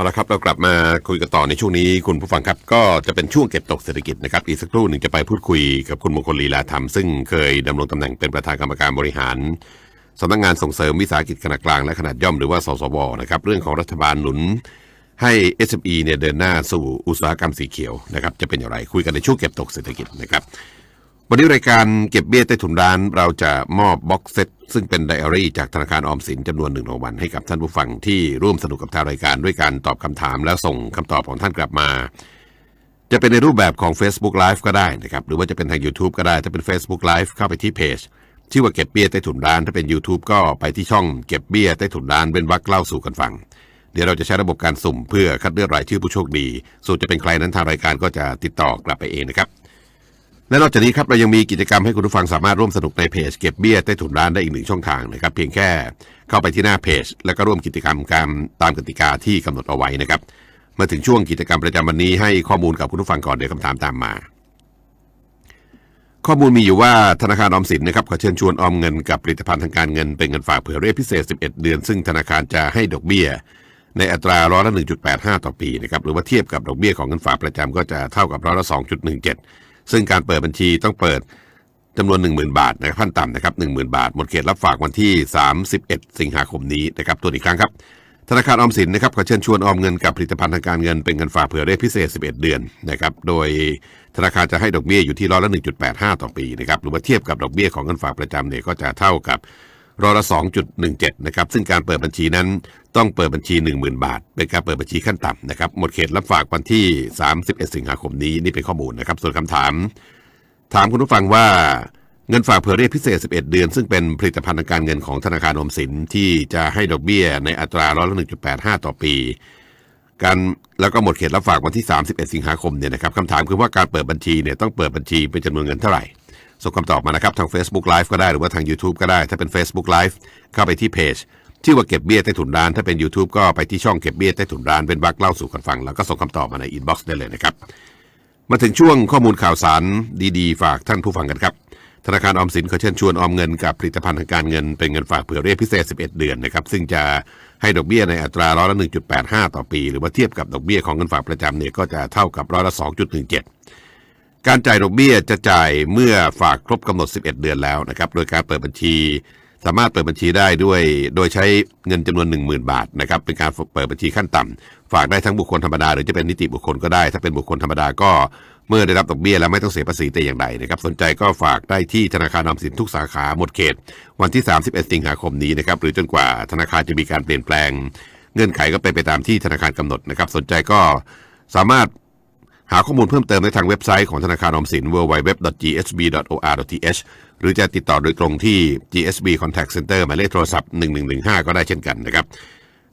เอาละครับเรากลับมาคุยกันต่อในช่วงนี้คุณผู้ฟังครับ ก็จะเป็นช่วงเก็บตกเศรษฐกิจนะครับอีกสักครู่หนึ่งจะไปพูดคุยกับคุณมงคลลีลาธรรม ซึ่งเคยดำรงตำแหน่งเป็นประธานกรรมการบริหารสำนักงานส่งเสริมวิสาหกิจขนาดกลางและขนาดย่อมหรือว่าสสวนะครับเรื่องของรัฐบาลหนุนให้ SME เนี่ยเดินหน้าสู่อุตสาหกรรมสีเขียวนะครับจะเป็นอย่างไรคุยกันในช่วงเก็บตกเศรษฐกิจนะครับ วันนี้รายการเก็บเบี้ยใต้ถุนร้าน เราจะมอบบ็อกเซตซึ่งเป็นไดอารี่จากธนาคารออมสินจำนวนหนึ่งรางวัลให้กับท่านผู้ฟังที่ร่วมสนุกกับทางรายการด้วยการตอบคำถามแล้วส่งคำตอบของท่านกลับมา จะเป็นในรูปแบบของ Facebook Live ก็ได้นะครับ หรือว่าจะเป็นทาง YouTube ก็ได้ ถ้าเป็น Facebook Live เข้าไปที่เพจชื่อว่าเก็บเบี้ยใต้ถุนร้าน ถ้าเป็น YouTube ก็ไปที่ช่องเก็บเบี้ยใต้ถุนร้านเป็นวักเล่าสู่กันฟังเดี๋ยวเราจะใช้ระบบการสุ่มเพื่อคัดเลือกรายชื่อผู้โชคดีส่วนจะเป็นใครนั้นทางรายการก็จะติดต่อกลับไปเองนะครับ และนอกจากนี้ครับเรายังมีกิจกรรมให้คุณผู้ฟังสามารถร่วมสนุกในเพจเก็บเบี้ยใต้ถุนร้านได้อีกหนึ่งช่องทางนะครับเพียงแค่เข้าไปที่หน้าเพจ แล้วก็ร่วมกิจกรรมการตามกติกาที่กำหนดเอาไว้นะครับมาถึงช่วงกิจกรรมประจำวันนี้ให้ข้อมูลกับคุณผู้ฟังก่อนเดี๋ยวคำถามตามมา ข้อมูลมีอยู่ว่าธนาคารออมสินนะครับขอเชิญชวนออมเงินกับผลิตภัณฑ์ทางการเงินเป็นเงินฝากเผื่อเรียพิเศษ 11 เดือน ซึ่งธนาคารจะให้ดอกเบี้ย ในอัตราร้อยละ1.85 ต่อปีนะครับหรือว่าเทียบกับดอกเบี้ยของเงินฝากประจำก็จะเท่ากับร้อยละ2.17 ซึ่งการเปิดบัญชีต้องเปิดจำนวน 10,000 บาทนะครับขั้นต่ำนะครับ10,000 บาท หมดเขตรับฝากวันที่ 31 สิงหาคมนี้นะครับตัวอีกครั้งครับ ธนาคารออมสินนะครับขอเชิญชวนออมเงินกับผลิตภัณฑ์ทางการเงินเป็นเงินฝากเผื่อเรียกพิเศษ 11 เดือนนะครับโดยธนาคารจะให้ดอกเบี้ยอยู่ที่ร้อยละ1.85 ต่อปีนะครับหรือว่าเทียบกับดอกเบี้ยของเงินฝากประจำเนี่ยก็จะเท่ากับ ร้อยละ 2.17 นะครับ ซึ่งการเปิดบัญชีนั้นต้องเปิดบัญชี 10,000 บาท เป็นการเปิดบัญชีขั้นต่ำนะครับ หมดเขตรับฝากวันที่ 31 สิงหาคมนี้ นี่เป็นข้อมูลนะครับ ส่วนคำถาม ถามคุณผู้ฟังว่าเงินฝากเผื่อเรียกพิเศษ 11 เดือน ซึ่งเป็นผลิตภัณฑ์ทางการเงินของธนาคารอมสินที่จะให้ดอกเบี้ยในอัตราร้อยละ 1.85 ต่อปีการแล้วก็หมดเขตรับฝากวันที่ 31 สิงหาคมเนี่ยนะครับคำถามคือว่าการเปิดบัญชีเนี่ยต้องเปิดบัญชีเป็นจำนวนเงินเท่าไหร่ ส่งคำตอบมานะครับ ทาง Facebook Live ก็ได้หรือว่าทาง YouTube ก็ได้ ถ้าเป็น Facebook Live เข้าไปที่เพจชื่อว่าเก็บเบี้ยใต้ถุนร้าน ถ้าเป็น YouTube ก็ไปที่ช่องเก็บเบี้ยใต้ถุนร้านเป็นวักเล่าสู่กันฟัง แล้วก็ส่งคำตอบมาในอินบ็อกซ์ได้เลยนะครับ มาถึงช่วงข้อมูลข่าวสารดีๆ ฝากท่านผู้ฟังกันครับ ธนาคารออมสินขอเชิญชวนออมเงินกับผลิตภัณฑ์ทางการเงินเป็นเงินฝากเผื่อเรียกพิเศษ 11 เดือนนะครับ ซึ่งจะให้ดอกเบี้ยในอัตราร้อยละ1.85 ต่อปี หรือว่าเทียบกับดอกเบี้ยของเงินฝากประจำเนี่ยก็จะเท่ากับร้อยละ2.17 การจ่ายดอกเบี้ยจะจ่ายเมื่อฝากครบกำหนด 11 เดือนแล้วนะครับ โดยการเปิดบัญชี สามารถเปิดบัญชีได้ด้วย โดยใช้เงินจำนวน 10,000 บาทนะครับเป็นการเปิดบัญชีขั้นต่ำฝากได้ทั้งบุคคลธรรมดาหรือจะเป็นนิติบุคคลก็ได้ ถ้าเป็นบุคคลธรรมดาก็เมื่อได้รับดอกเบี้ยแล้วไม่ต้องเสียภาษีแต่อย่างใดนะครับ สนใจก็ฝากได้ที่ธนาคารออมสินทุกสาขาหมดเขต วันที่ 31 สิงหาคมนี้นะครับหรือจนกว่าธนาคารจะมีการเปลี่ยนแปลง เงื่อนไขก็เป็นไปตามที่ธนาคารกำหนดนะครับ สนใจก็สามารถ หาข้อมูลเพิ่มเติมได้ทางเว็บไซต์ของธนาคารออมสิน www.gsb.or.th หรือจะติดต่อโดยตรงที่ GSB Contact Center หมายเลขโทรศัพท์ 1115 ก็ได้เช่นกันนะครับ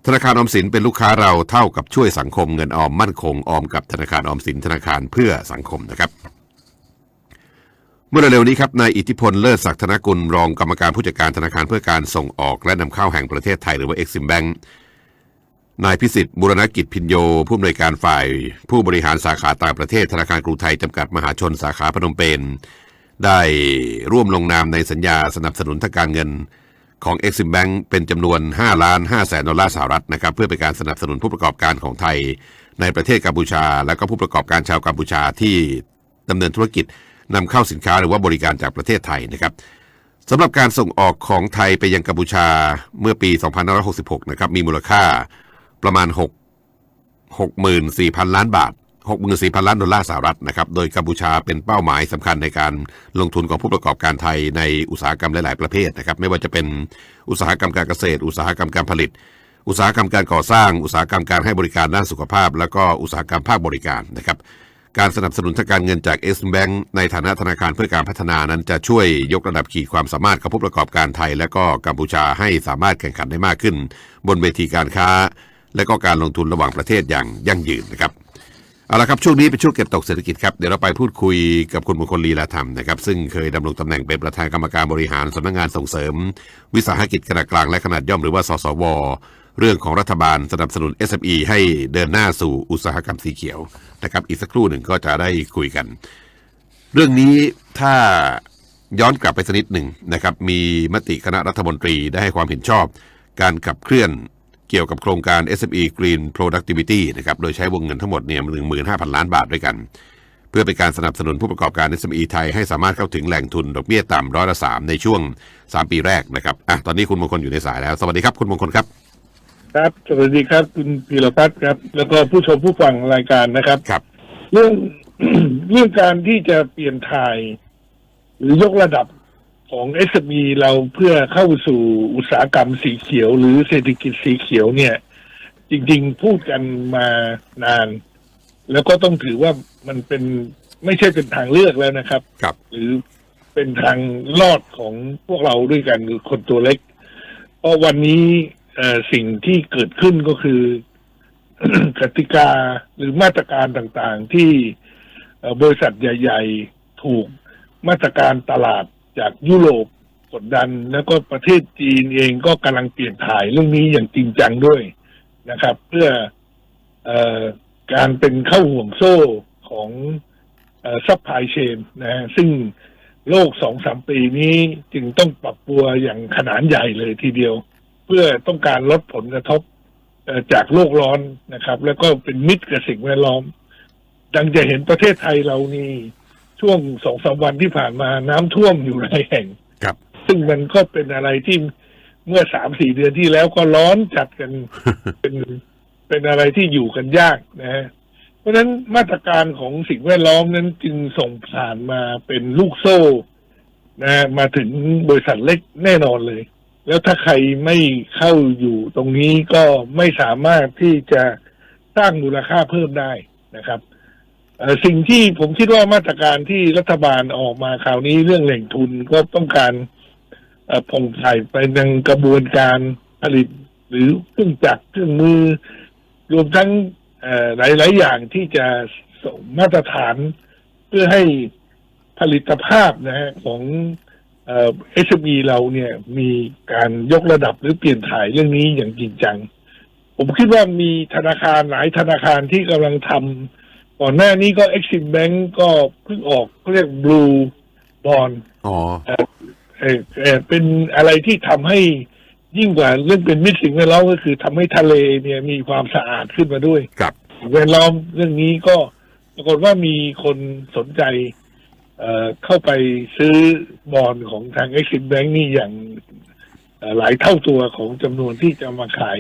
ธนาคารออมสินเป็นลูกค้าเราเท่ากับช่วยสังคมเงินออมมั่นคงออมกับธนาคารออมสินธนาคารเพื่อสังคมนะครับ เมื่อเร็วๆนี้ครับนายอิทธิพลเลิศศักดิ์ธนกุลรองกรรมการผู้จัดการธนาคารเพื่อการส่งออกและนำเข้าแห่งประเทศไทยหรือว่า Exim Bank นายพิสิทธิ์บุรณกิจพินโย ผู้อำนวยการฝ่าย ผู้บริหารสาขาต่างประเทศธนาคารกรุงไทยจำกัดมหาชนสาขาพนมเปญได้ร่วมลงนามในสัญญาสนับสนุนทางการเงินของ Exim Bank เป็นจำนวน 5 ล้าน5แสนดอลลาร์สหรัฐนะครับเพื่อเป็นการสนับสนุนผู้ประกอบการของไทย ในประเทศกัมพูชา และก็ผู้ประกอบการชาวกัมพูชาที่ดำเนินธุรกิจนำเข้าสินค้าหรือว่าบริการจากประเทศไทยนะครับสำหรับการส่งออกของไทยไปยังกัมพูชาเมื่อปี 2566 นะครับมีมูลค่า ประมาณ 6 64,000 ล้านบาท 64,000 ล้านดอลลาร์สหรัฐนะครับ โดยกัมพูชาเป็นเป้าหมายสำคัญในการลงทุนของผู้ประกอบการไทยในอุตสาหกรรมหลาย ๆ ประเภทนะครับ ไม่ว่าจะเป็นอุตสาหกรรมการเกษตร อุตสาหกรรมการผลิต อุตสาหกรรมการก่อสร้าง อุตสาหกรรมการให้บริการด้านสุขภาพ แล้วก็อุตสาหกรรมภาคบริการนะครับ การสนับสนุนทางการเงินจากเอสแบงในฐานะธนาคารเพื่อการพัฒนานั้นจะช่วยยกระดับขีดความสามารถของผู้ประกอบการไทย และก็กัมพูชาให้สามารถแข่งขันได้มากขึ้น บนเวทีการค้า และก็การลงทุนระหว่างประเทศอย่างยั่งยืนนะครับเอาละครับช่วงนี้เป็นช่วงเก็บตกเศรษฐกิจครับเดี๋ยวเราไปพูดคุยกับคุณมงคลลีลาธรรมนะครับซึ่งเคยดำรงตำแหน่งเป็นประธานกรรมการบริหารสำนักงานส่งเสริม วิสาหกิจขนาดกลางและขนาดย่อมหรือว่าสสว เรื่องของรัฐบาลสนับสนุน SME ให้เดินหน้าสู่อุตสาหกรรมสีเขียวนะครับอีกสักครู่หนึ่งก็จะได้คุยกัน เรื่องนี้ถ้าย้อนกลับไปสักนิดหนึ่งนะครับมีมติคณะรัฐมนตรีได้ให้ความเห็นชอบ การขับเคลื่อน เกี่ยวกับโครงการ SME Green Productivity นะครับ โดยใช้วงเงินทั้งหมดเนี่ย15,000 ล้านบาทด้วยกัน เพื่อเป็นการสนับสนุนผู้ประกอบการ SME ไทยให้สามารถเข้าถึงแหล่งทุนดอกเบี้ยต่ำร้อยละสามในช่วง 3 ปีแรกนะครับอะตอนนี้คุณมงคลอยู่ในสายแล้ว สวัสดีครับคุณมงคลครับ ครับ สวัสดีครับ คุณพีรพัฒน์ครับ แล้วก็ผู้ชมผู้ฟังรายการนะครับ ครับ เรื่องเรื่องการที่จะเปลี่ยนถ่าย หรือยกระดับ ของ s อ e เราเพื่อเข้าสู่อุตสาหกรรมสีเขียว หรือเศรษฐกิจสีเขียวเนี่ย จริงๆพูดกันมานาน แล้วก็ต้องถือว่ามันเป็นไม่ใช่เป็นทางเลือกแล้วนะครับ ครับ หรือเป็นทางรอดของพวกเราด้วยกันคือคนตัวเล็ก เพราะวันนี้เอ่อสิ่งที่เกิดขึ้นก็คือกติกาหรือมาตรการต่างๆที่เอ่อบริษัทใหญ่ ๆ ถูกมาตรการตลาด จากยุโรปกดดัน แล้วก็ประเทศจีนเองก็กำลังเปลี่ยนถ่ายเรื่องนี้อย่างจริงจังด้วยนะครับ เพื่อออการเป็นเข้าห่วงโซ่ของซัพพลายเชนนะฮะซึ่งโลกสองสามปีนี้จึงต้องปรับตัวอย่างขนาดใหญ่เลยทีเดียว เพื่อต้องการลดผลกระทบจากโลกร้อนนะครับ แล้วก็เป็นมิตรกับสิ่งแวดล้อม ดังจะเห็นประเทศไทยเรานี่ ช่วงสองสามวันที่ผ่านมาน้ำท่วมอยู่หลายแห่งครับ ซึ่งมันก็เป็นอะไรที่เมื่อสามสี่เดือนที่แล้วก็ร้อนจัดกันเป็นเป็นอะไรที่อยู่กันยากนะฮะเพราะฉะนั้นมาตรการของสิ่งแวดล้อมนั้นจึงส่งผ่านมาเป็นลูกโซ่นะฮะมาถึงบริษัทเล็กแน่นอนเลย แล้วถ้าใครไม่เข้าอยู่ตรงนี้ก็ไม่สามารถที่จะสร้างมูลค่าเพิ่มได้นะครับเอ่อ สิ่งที่ผมคิดว่ามาตรการที่รัฐบาลออกมาคราวนี้เรื่องแหล่งทุนก็ต้องการผ่องถ่ายไปยังกระบวนการผลิต หรือเครื่องจักรเครื่องมือ รวมทั้งเอ่อหลาย ๆ อย่างที่จะส่งมาตรฐานเพื่อให้ผลิตภาพนะฮะของเอ่อ SME เราเนี่ยมีการยกระดับหรือเปลี่ยนถ่ายเรื่องนี้อย่างจริงจัง ผมคิดว่ามีธนาคารหลายธนาคารที่กำลังทำ ก่อนหน้านี้ก็ Exim Bank ก็เพิ่งออกเขาเรียก Blue Bond อ๋อเอ่อเอ่อเป็นอะไรที่ทำให้ยิ่งกว่าเรื่องเป็นมิตรสิ่งแวดล้อมก็คือทำให้ทะเลเนี่ยมีความสะอาดขึ้นมาด้วย ครับสิ่งแวดล้อมเรื่องนี้ก็ปรากฏว่ามีคนสนใจ เอ่อเข้าไปซื้อบอลของทาง Exim Bank นี่อย่างเอ่อหลายเท่าตัวของจำนวนที่จะมาขาย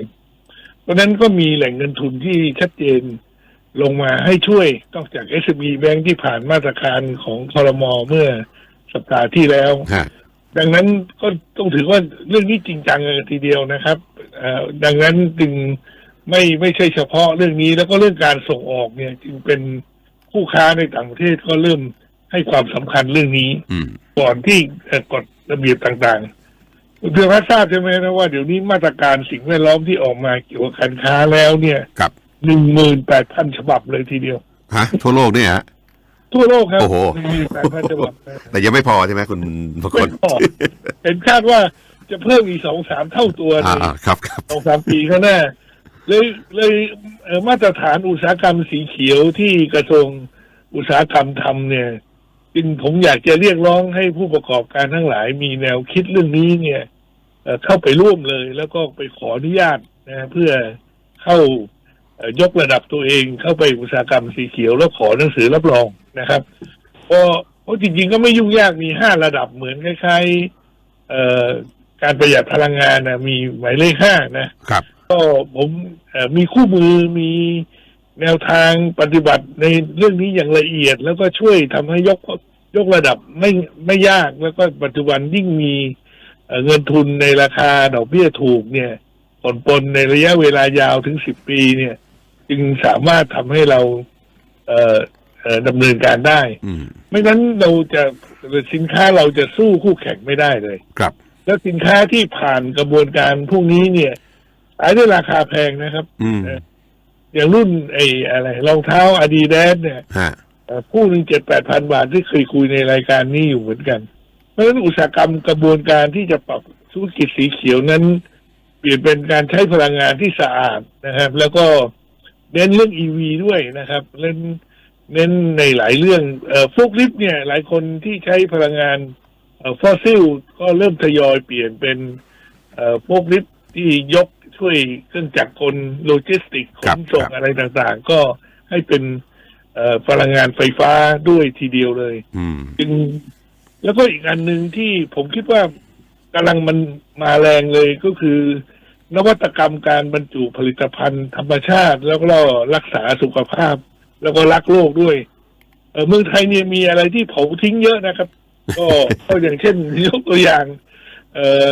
เพราะฉะนั้นก็มีแหล่งเงินทุนที่ชัดเจน ลงมาให้ช่วยนอกจาก SME Bank ที่ผ่านมาตรการของคอรมอเมื่อสัปดาห์ที่แล้ว ฮะ ดังนั้นก็ต้องถือว่าเรื่องนี้จริงจังเลยทีเดียวนะครับเอ่อดังนั้นจึงไม่ไม่ใช่เฉพาะเรื่องนี้แล้วก็เรื่องการส่งออกเนี่ย จึงเป็นคู่ค้าในต่างประเทศก็เริ่มให้ความสำคัญเรื่องนี้ อืม ก่อนที่เอ่อกฎระเบียบต่างๆคุณเพื่อนทราบใช่ไหมนะว่าเดี๋ยวนี้มาตรการสิ่งแวดล้อมที่ออกมาเกี่ยวกับการค้าแล้วเนี่ย ครับ หนึ่งหมื่นแปดพันฉบับเลยทีเดียว ฮะ ทั่วโลกเนี่ยฮะ ทั่วโลกครับโอ้โห หนึ่งหมื่นแปดพันฉบับนะแต่ยังไม่พอใช่ไหมคุณมงคไม่ลพอเห็นคาดว่าจะเพิ่มอีกสองสามเท่าตัวใน อ่าอ่าครับครับ สองสามปีข้างหน้าเลยเลยเอ่อมาตรฐานอุตสาหกรรมสีเขียวที่กระทรวงอุตสาหกรรมทำเนี่ยจึงผมอยากจะเรียกร้องให้ผู้ประกอบการทั้งหลายมีแนวคิดเรื่องนี้เนี่ยเอ่อเข้าไปร่วมเลย แล้วก็ไปขออนุญาตนะเพื่อเข้าเอ่อ ยกระดับตัวเองเข้าไปอุตสาหกรรมสีเขียวแล้วขอหนังสือรับรองนะครับเพราะเพราะจริงๆก็ไม่ยุ่งยากมีห้าระดับเหมือนคล้ายๆเอ่อการประหยัดพลังงานนะมีหมายเลขห้านะครับ ก็ผมเอ่อมีคู่มือมีแนวทางปฏิบัติในเรื่องนี้อย่างละเอียด แล้วก็ช่วยทำให้ยกยกระดับไม่ไม่ยากแล้วก็ปัจจุบันยิ่งมีเอ่อเงินทุนในราคาดอกเบี้ยถูกเนี่ยผ่อนปลนในระยะเวลายาวถึงสิบปีเนี่ย จึงสามารถทำให้เราเอ่อเอ่อดำเนินการได้ อืมไม่งั้นเราจะสินค้าเราจะสู้คู่แข่งไม่ได้เลย ครับ แล้วสินค้าที่ผ่านกระบวนการพวกนี้เนี่ยขายด้วยราคาแพงนะครับ อืมอย่างรุ่นไอ้อะไรรองเท้าอาดิดาสเนี่ยฮะเอ่อคู่หนึ่งเจ็ดแปดพันบาทที่เคยคุยในรายการนี้อยู่เหมือนกัน เพราะฉะนั้นอุตสาหกรรมกระบวนการที่จะปรับธุรกิจสีเขียวนั้น เปลี่ยนเป็นการใช้พลังงานที่สะอาดนะครับ แล้วก็ เน้นเรื่องอีวีด้วยนะครับเน้นเน้นในหลายเรื่องเอ่อพวกลิฟต์เนี่ย หลายคนที่ใช้พลังงานเอ่อฟอสซิลก็เริ่มทยอยเปลี่ยนเป็นเอ่อพวกลิฟต์ที่ยกช่วยเครื่องจักรกลโลจิสติกขครับนส่งครับอะไรต่างๆ ก็ให้เป็นเอ่อพลังงานไฟฟ้าด้วยทีเดียวเลยอืมจึงแล้วก็อีกอันหนึ่งที่ผมคิดว่ากำลังมันมาแรงเลยก็คือ นวัตกรรมการบรรจุผลิตภัณฑ์ธรรมชาติ แล้วก็รักษาสุขภาพ แล้วก็รักโลกด้วย เออเมืองไทยเนี่ยมีอะไรที่เผาทิ้งเยอะนะครับ ก็ก็อย่างเช่นยกตัวอย่าง เอ่อ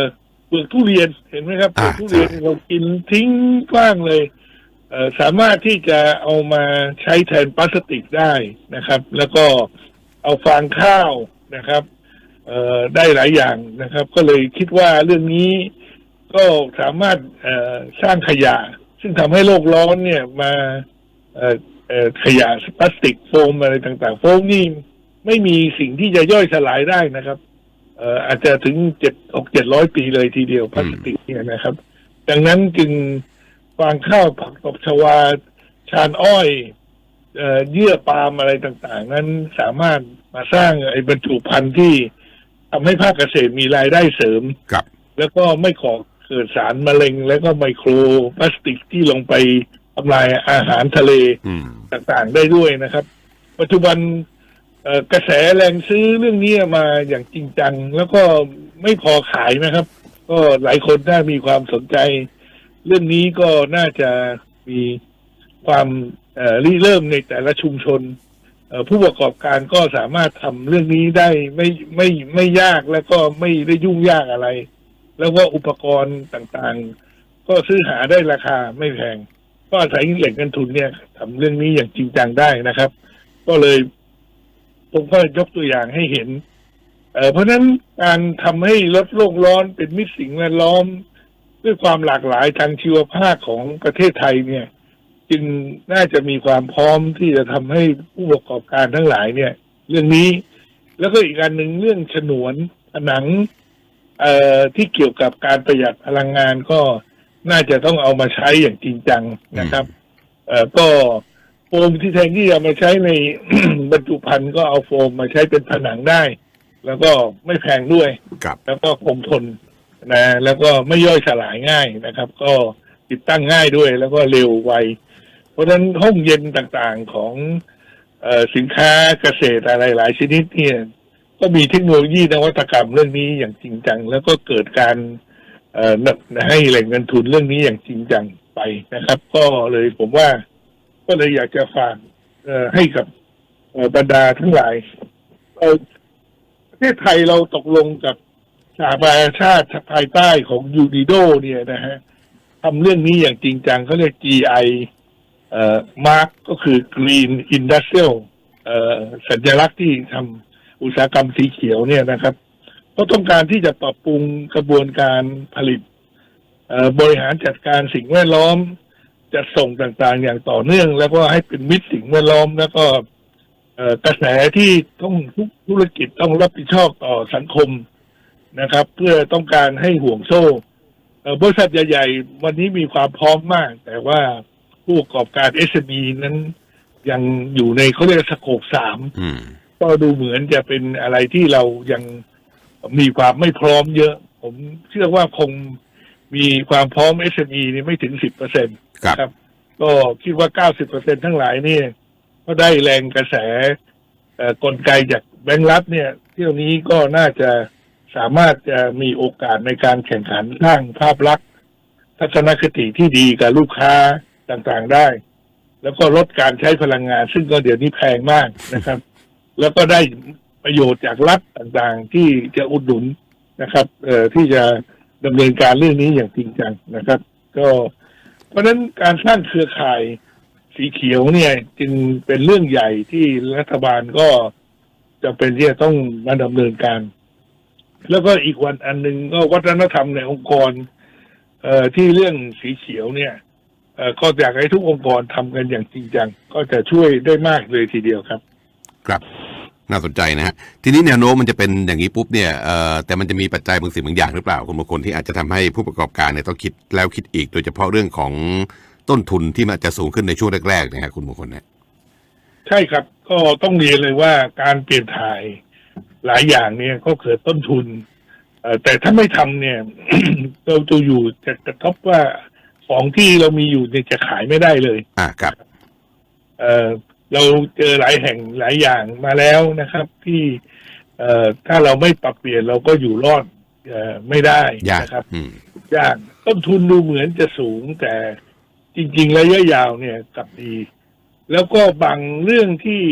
เปลือกทุเรียนเห็นไหมครับเปลือ่าอกทุเรียนใช่เรากินทิ้งกว้างเลยเอ่อสามารถที่จะเอามาใช้แทนพลาสติกได้นะครับ แล้วก็เอาฟางข้าวนะครับ เอ่อได้หลายอย่างนะครับ ก็เลยคิดว่าเรื่องนี้ ก็สามารถเอ่อสร้างขยะ ซึ่งทำให้โลกร้อนเนี่ยมาเอ่อเอ่อขยะพลาสติกโฟมอะไรต่างๆ โฟมนี่ไม่มีสิ่งที่จะย่อยสลายได้นะครับเอ่ออาจจะถึงเจ็ดออกเจ็ดร้อยปีเลยทีเดียวพลาสติกเนี่ยนะครับ ดังนั้นจึงฟางข้าวผักตบชวา ชานอ้อยเอ่อเยื่อปาล์มอะไรต่าง ๆ นั้นสามารถมาสร้างไอ้บรรจุภัณฑ์ที่ทำให้ภาคเกษตรมีรายได้เสริมครับ แล้วก็ไม่ก่อ เกิดสารมะเร็งแล้วก็ไมโครพลาสติกที่ลงไปทำลายอาหารทะเลอืมต่างๆได้ด้วยนะครับ ปัจจุบันเอ่อกระแสแรงซื้อเรื่องนี้มาอย่างจริงจัง แล้วก็ไม่พอขายนะครับ ก็หลายคนน่ามีความสนใจ เรื่องนี้ก็น่าจะมีความเอ่อริเริ่มในแต่ละชุมชนเอ่อผู้ประกอบการก็สามารถทำเรื่องนี้ได้ไม่ไม่ไม่ยากและก็ไม่ได้ยุ่งยากอะไร แล้วก็อุปกรณ์ต่างๆ ก็ซื้อหาได้ราคาไม่แพง ก็อาศัยแหล่งเงินทุนเนี่ยทำเรื่องนี้อย่างจริงจังได้นะครับ ก็เลยผมก็ยกตัวอย่างให้เห็นเออเพราะฉะนั้นการทำให้ลดโลกร้อนเป็นมิตรสิ่งแวดล้อม ด้วยความหลากหลายทางชีวภาพของประเทศไทยเนี่ย จึงน่าจะมีความพร้อมที่จะทำให้ผู้ประกอบการทั้งหลายเนี่ย เรื่องนี้ แล้วก็อีกอันหนึ่งเรื่องฉนวนผนัง เอ่อที่เกี่ยวกับการประหยัดพลังงานก็น่าจะต้องเอามาใช้อย่างจริงจังนะครับ เอ่อก็โฟมที่แทนที่จะมาใช้ใน บรรจุภัณฑ์ก็เอาโฟมมาใช้เป็นผนังได้ แล้วก็ไม่แพงด้วย ครับแล้วก็คงทนนะแล้วก็ไม่ย่อยสลายง่ายนะครับ ก็ติดตั้งง่ายด้วย แล้วก็เร็วไว เพราะฉะนั้นห้องเย็นต่างๆของเออสินค้าเกษตรอะไรหลายชนิดเนี่ย ก็มีเทคโนโลยีนวัตกรรมเรื่องนี้อย่างจริงจัง แล้วก็เกิดการเอ่อให้แหล่งเงินทุนเรื่องนี้อย่างจริงจังไปนะครับ ก็เลยผมว่า ก็เลยอยากจะฝากเอ่อให้กับเอ่อบรรดาทั้งหลายเอ่อประเทศไทยเราตกลงกับสหประชาชาติภายใต้ของยูนิโดเนี่ยนะฮะทำเรื่องนี้อย่างจริงจังเขาเรียก GI เอ่อมาร์กก็คือ Green Industrial เอ่อสัญลักษณ์ที่ทำ อุตสาหกรรมสีเขียวเนี่ยนะครับ ก็ต้องการที่จะปรับปรุงกระบวนการผลิตบริหารจัดการสิ่งแวดล้อม จัดส่งต่างๆ อย่างต่อเนื่อง แล้วก็ให้เป็นมิตรสิ่งแวดล้อม แล้วก็กระแสที่ต้องทุกธุรกิจต้องรับผิดชอบต่อสังคมนะครับ เพื่อต้องการให้ห่วงโซ่บริษัทใหญ่ๆ วันนี้มีความพร้อมมาก แต่ว่าผู้ประกอบการ SME นั้นยังอยู่ในเขาเรียกสโคปสาม ก็ดูเหมือนจะเป็นอะไรที่เรายังมีความไม่พร้อมเยอะ ผมเชื่อว่าคงมีความพร้อม SME นี่ไม่ถึงสิบเปอร์เซ็นครับครับ ก็คิดว่าเก้าสิบเปอร์เซ็นทั้งหลายนี่ก็ได้แรงกระแสเอ่อกลไกจากแบงก์รัฐเนี่ย เที่ยวนี้ก็น่าจะสามารถจะมีโอกาสในการแข่งขันสร้างภาพลักษณ์ทัศนคติที่ดีกับลูกค้าต่างๆได้ แล้วก็ลดการใช้พลังงาน ซึ่งก็เดี๋ยวนี้แพงมากนะครับ แล้วก็ได้ประโยชน์จากรัฐต่างๆ ที่จะอุดหนุนนะครับเอ่อที่จะดำเนินการเรื่องนี้อย่างจริงจังนะครับ ก็เพราะฉะนั้นการสร้างเครือข่ายสีเขียวเนี่ย จึงเป็นเรื่องใหญ่ที่รัฐบาลก็จะเป็นที่จะต้องมาดำเนินการ แล้วก็อีกวันอันหนึ่งก็วัฒนธรรมในองค์กร เอ่อที่เรื่องสีเขียวเนี่ยเอ่อก็อยากให้ทุกองค์กรทำกันอย่างจริงจัง ก็จะช่วยได้มากเลยทีเดียวครับ ครับ น่าสนใจนะฮะทีนี้แนวโน้มมันจะเป็นอย่างนี้ปุ๊บเนี่ยเอ่อแต่มันจะมีปัจจัยบางสิ่งบางอย่างหรือเปล่าคุณบางคนที่อาจจะทำให้ผู้ประกอบการเนี่ยต้องคิดแล้วคิดอีก โดยเฉพาะเรื่องของต้นทุนที่มันจะสูงขึ้นในช่วงแรกๆเนะฮะคุณบางคนเนี่ยใช่ครับก็ต้องเรียนเลยว่าการเปลี่ยนถ่ายหลายอย่างเนี่ยก็เกิดต้นทุนเอ่อแต่ถ้าไม่ทำเนี่ยเราจะอยู่จะกระทบว่าของที่เรามีอยู่เนี่ยจะขายไม่ได้เลย อ่าครับเอ่อ เราเจอหลายแห่งหลายอย่างมาแล้วนะครับ ที่เอ่อถ้าเราไม่ปรับเปลี่ยนเราก็อยู่รอดเอ่อไม่ได้ยากนะครับอืมยากต้นทุนดูเหมือนจะสูงแต่จริง ๆ ระยะยาวเนี่ยกลับดี แล้วก็บางเรื่องที่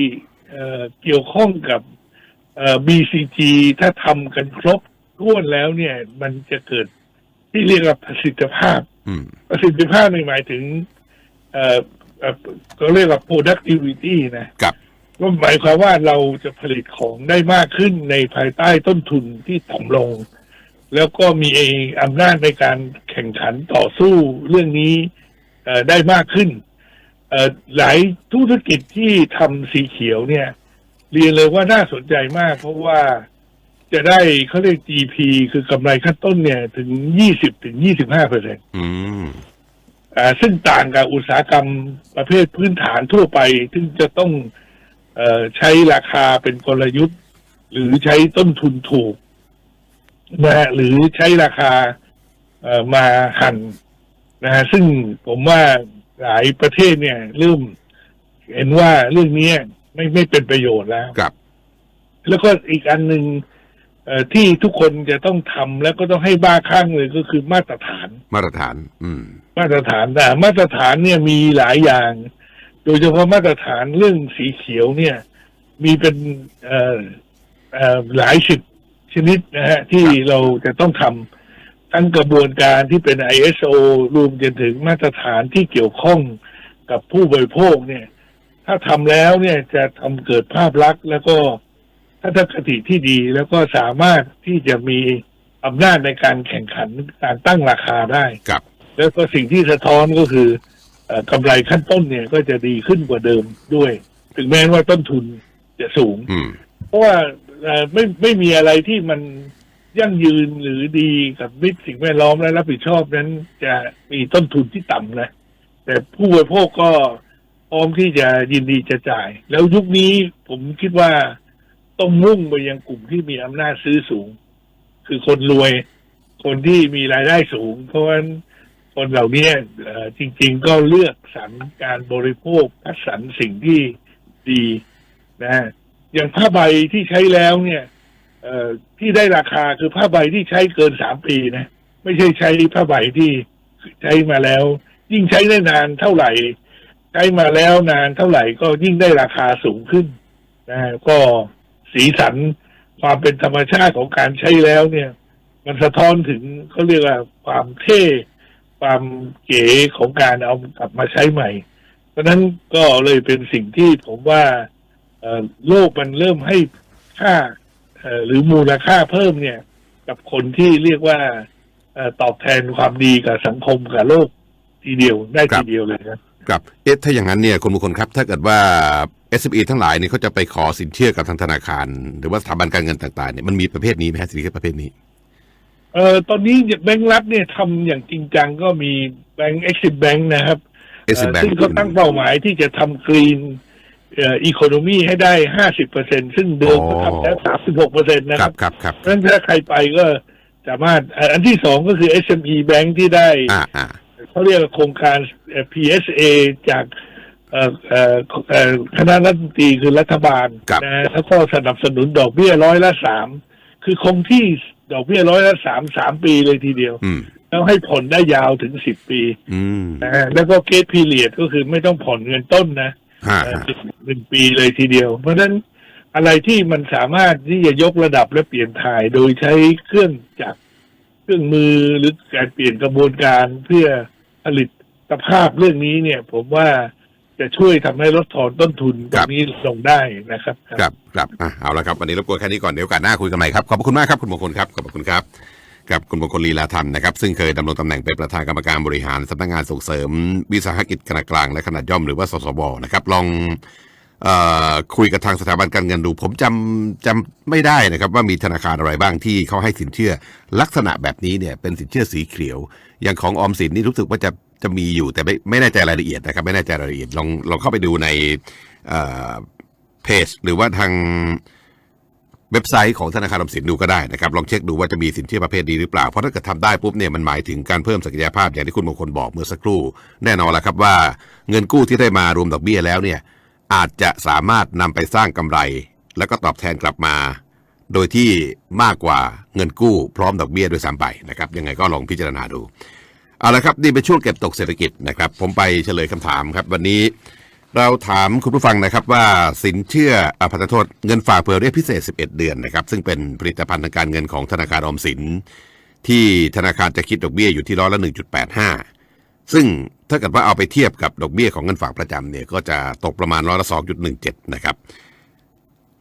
เอ่อเกี่ยวข้องกับเอ่อ BCG ถ้าทำกันครบถ้วนแล้วเนี่ย มันจะเกิดที่เรียกว่าประสิทธิภาพอืมประสิทธิภาพในหมายถึงเอ่อเอ่อ ก็เรียกว่า productivity นะกับก็หมายความว่าเราจะผลิตของได้มากขึ้นในภายใต้ต้นทุนที่ต่ำลง แล้วก็มีอำนาจในการแข่งขันต่อสู้เรื่องนี้เอ่อได้มากขึ้นเอ่อหลายธุรกิจที่ทำสีเขียวเนี่ย เรียนเลยว่าน่าสนใจมาก เพราะว่าจะได้เขาเรียก GP คือกำไรขั้นต้นเนี่ย ถึง20ถึง25เปอร์เซ็นต์อืมอ่า ซึ่งต่างกับอุตสาหกรรมประเภทพื้นฐานทั่วไป ซึ่งจะต้องเออใช้ราคาเป็นกลยุทธ์ หรือใช้ต้นทุนถูกนะฮะหรือใช้ราคาเอ่อมาหั่นนะฮะซึ่งผมว่าหลายประเทศเนี่ยเริ่มเห็นว่าเรื่องนี้ไม่ไม่เป็นประโยชน์แล้วกับ แล้วก็อีกอันหนึ่งเอ่อที่ทุกคนจะต้องทำแล้วก็ต้องให้บ้าคลั่งเลยก็คือมาตรฐาน มาตรฐาน อืม มาตรฐานแต่มาตรฐานเนี่ยมีหลายอย่าง โดยเฉพาะมาตรฐานเรื่องสีเขียวเนี่ย มีเป็นหลายสิบชนิดนะฮะที่เราจะต้องทำทั้งกระบวนการที่เป็น ISO รวมจนถึงมาตรฐานที่เกี่ยวข้องกับผู้บริโภคเนี่ย ถ้าทำแล้วเนี่ยจะทำเกิดภาพลักษณ์ แล้วก็ทัศนคติที่ดีแล้วก็สามารถที่จะมีอำนาจในการแข่งขันการตั้งราคาได้กับ แล้วก็สิ่งที่สะท้อนก็คือเอ่อกำไรขั้นต้นเนี่ยก็จะดีขึ้นกว่าเดิมด้วย ถึงแม้ว่าต้นทุนจะสูงอืมเพราะว่าเอ่อไม่ไม่มีอะไรที่มันยั่งยืนหรือดีกับมิตรสิ่งแวดล้อมและรับผิดชอบนั้น จะมีต้นทุนที่ต่ำนะแต่ผู้บริโภคก็พร้อมที่จะยินดีจะจ่าย แล้วยุคนี้ผมคิดว่าต้องมุ่งไปยังกลุ่มที่มีอำนาจซื้อสูง คือคนรวย คนที่มีรายได้สูง เพราะว่า คนเหล่านี้จริง ๆ ก็เลือกสรรการบริโภคคัดสรรสิ่งที่ดีนะ อย่างผ้าใบที่ใช้แล้วเนี่ยที่ได้ราคาคือผ้าใบที่ใช้เกินสามปีนะ ไม่ใช่ใช้ผ้าใบที่ใช้มาแล้ว ยิ่งใช้ได้นานเท่าไหร่ ใช้มาแล้วนานเท่าไหร่ก็ยิ่งได้ราคาสูงขึ้นนะก็สีสันความเป็นธรรมชาติของการใช้แล้วเนี่ย มันสะท้อนถึงเขาเรียกว่าความเท่ ความเก๋ของการเอากลับมาใช้ใหม่ เพราะนั้นก็เลยเป็นสิ่งที่ผมว่าโลกมันเริ่มให้ค่าหรือมูลค่าเพิ่มเนี่ย กับคนที่เรียกว่าตอบแทนความดีกับสังคมกับโลกทีเดียวได้ทีเดียวเลยนะกับเอ๊ะถ้าอย่างนั้นเนี่ยคุณมงคลครับ ถ้าเกิดว่า SME ทั้งหลายเนี่ยเขาจะไปขอสินเชื่อกับทางธนาคาร หรือว่าสถาบันการเงินต่างๆเนี่ยมันมีประเภทนี้ไหมฮะสินเชื่อประเภทนี้ เอ่อตอนนี้แบงก์รัฐเนี่ยทำอย่างจริงจังก็มีแบงก์เอ็กซิสแบงค์นะครับเอสเอ่อแบงซึ่งเขาตั้งเป้าหมายที่จะทำกรีนเอ่ออีโคโนมีให้ได้ห้าสิบเปอร์เซ็นซึ่งเดิมเขาทำแล้วสามสิบหกเปอร์เซ็นต์นะคครัรับบครับครับเพราะฉะนั้นถ้าใครไปก็สามารถเอ่ออันที่สองก็คือ SME Bank ที่ได้ อ่าอ่า เขาเรียกว่าโครงการเอ่อ PSA จากเอ่อเอ่อเอ่อคณะรัฐมนตรีคือรัฐบาลครับ นะแล้วก็สนับสนุนดอกเบี้ยร้อยละสามคือคงที่ ดอกเบี้ยร้อยละสามสามปีเลยทีเดียวอืมแล้วให้ผ่อนได้ยาวถึงสิบปีอืมนะฮะแล้วก็เกตพีเรียดก็คือไม่ต้องผ่อนเงินต้นนะฮะเอ่อฮะหนึ่งปีเลยทีเดียว เพราะฉะนั้นอะไรที่มันสามารถที่จะยกระดับและเปลี่ยนถ่ายโดยใช้เครื่องจักรเครื่องมือหรือการเปลี่ยนกระบวนการเพื่อผลิตภาพเรื่องนี้เนี่ย ผมว่า จะช่วยทำให้ลดทอนต้นทุนตรงนี้ลงได้นะครับ ครับครับอะเอาละครับวันนี้รบกวนแค่นี้ก่อนเดี๋ยวกาสหน้าคุยกันใหม่ครับขอบพระคุณมากครับคุณมงคลครับขอบพระคุณครับกับคุณมงคลลีลาธรรมนะครับซึ่งเคยดำรงตำแหน่งเป็นประธานกรรมการบริหารสำนักงานส่งเสริม วิสาหกิจขนาดกลางและขนาดย่อมหรือว่าสสบนะครับ ลองออคุยกับทางสถาบันการเงินดู ผมจำจำไม่ได้นะครับ ว่ามีธนาคารอะไรบ้างที่เขาให้สินเชื่อ ลักษณะแบบนี้เนี่ยเป็นสินเชื่อสีเขียว อย่างของออมสินนี่รู้สึกว่าจะ จะมีอยู่แต่ไม่ไม่แน่ใจรายละเอียดนะครับ ไม่แน่ใจรายละเอียดลองลองเข้าไปดูในเพจหรือว่าทางเว็บไซต์ของธนาคารออมสินดูก็ได้นะครับ ลองเช็คดูว่าจะมีสินเชื่อประเภทนี้หรือเปล่า เพราะถ้าเกิดทำได้ปุ๊บเนี่ยมันหมายถึงการเพิ่มศักยภาพอย่างที่คุณมงคลบอกเมื่อสักครู่ แน่นอนละครับว่าเงินกู้ที่ได้มารวมดอกเบี้ยแล้วเนี่ยอาจจะสามารถนำไปสร้างกำไร แล้วก็ตอบแทนกลับมา โดยที่มากกว่าเงินกู้พร้อมดอกเบี้ยด้วยซ้ำไปนะครับยังไงก็ลองพิจารณาดู เอาละครับนี่เป็นช่วงเก็บตกเศรษฐกิจนะครับ ผมไปเฉลยคำถามครับ วันนี้เราถามคุณผู้ฟังนะครับว่าสินเชื่ออภัยโทษเงินฝากเผื่อเรียกพิเศษ 11 เดือนนะครับซึ่งเป็นผลิตภัณฑ์ทางการเงินของธนาคารออมสิน ที่ธนาคารจะคิดดอกเบี้ยอยู่ที่ร้อยละ 1.85 ซึ่งถ้าเกิดว่าเอาไปเทียบกับดอกเบี้ยของเงินฝากประจำเนี่ยก็จะตกประมาณร้อยละ 2.17 นะครับ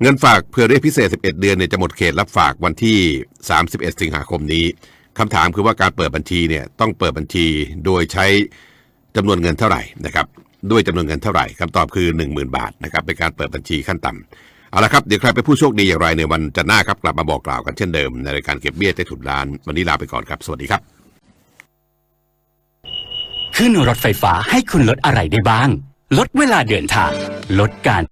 เงินฝากเผื่อเรียกพิเศษ 11 เดือนเนี่ยจะหมดเขตรับฝากวันที่ 31 สิงหาคมนี้ คำถามคือว่าการเปิดบัญชีเนี่ยต้องเปิดบัญชีโดยใช้จำนวนเงินเท่าไหร่นะครับด้วยจำนวนเงินเท่าไหร่คำตอบคือ 10,000 บาทนะครับเป็นการเปิดบัญชีขั้นต่ำเอาละครับเดี๋ยวใครเป็นผู้โชคดีอย่างไรในวันจันทร์หน้าครับกลับมาบอกกล่าวกันเช่นเดิมในรายการเก็บเบี้ยใต้ถุนล้าน วันนี้ลาไปก่อนครับ สวัสดีครับ ขึ้นรถไฟฟ้าให้คุณลดอะไรได้บ้าง ลดเวลาเดินทาง ลดการ